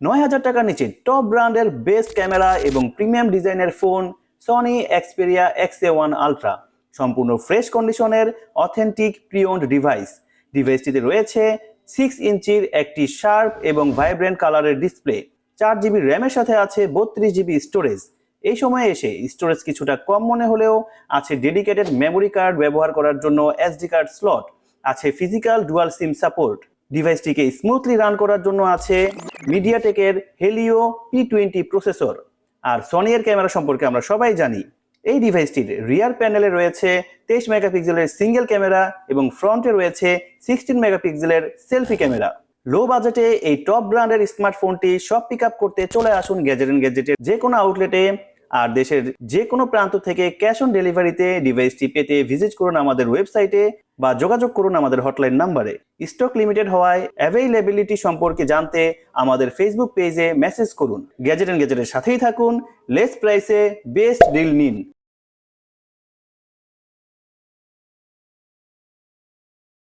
নয় হাজার টাকার নিচে টপ ব্র্যান্ডের বেস্ট ক্যামেরা এবং প্রিমিয়াম ডিজাইনের phone Sony Xperia X A one ultra সম্পূর্ণ ফ্রেশ কন্ডিশনের অথেন্টিক প্রিওন্ড ডিভাইস ডিভাইসটিতে রয়েছে সিক্স ইঞ্চির একটি শার্প এবং ভাইব্রেন্ট কালারের ডিসপ্লে চার জিবি র্যামের সাথে আছে বত্রিশ জিবি স্টোরেজ এই সময়ে এসে স্টোরেজ কিছুটা কম মনে হলেও আছে ডেডিকেটেড মেমোরি কার্ড ব্যবহার করার জন্য এসডি কার্ড স্লট আছে ফিজিক্যাল ডুয়াল সিম সাপোর্ট ডিভাইসটিকে স্মুথলি রান করার জন্য আছে মিডিয়াটেকের হেলিও পি টোয়েন্টি প্রসেসর আর সনিয়ের ক্যামেরা সম্পর্কে আমরা সবাই জানি, এই ডিভাইসটির রিয়ার প্যানেলে রয়েছে তেইশ মেগাপিক্সেলের সিঙ্গেল ক্যামেরা এবং ফ্রন্টে রয়েছে সিক্সটিন মেগাপিক্সেলের সেলফি ক্যামেরা লো বাজেটে এই টপ ব্র্যান্ডের স্মার্টফোনটি সব পিক করতে চলে আসুন গ্যাজেট গ্যাজেটের যে কোনো আউটলেটে আর দেশের যে কোনো প্রান্ত থেকে ক্যাশ অন ডেলিভারিতে ডিভাইসটি পেতে ভিজিট করুন আমাদের ওয়েবসাইটে বা যোগাযোগ করুন আমাদের হটলাইন নাম্বারে। স্টক লিমিটেড হওয়ায় অ্যাভেইলেবিলিটি সম্পর্কে জানতে আমাদের ফেসবুক পেজে মেসেজ করুন। গ্যাজেট অ্যান্ড গ্যাজেটের সাথেই থাকুন। লেস প্রাইসে বেস্ট ডিল নিন।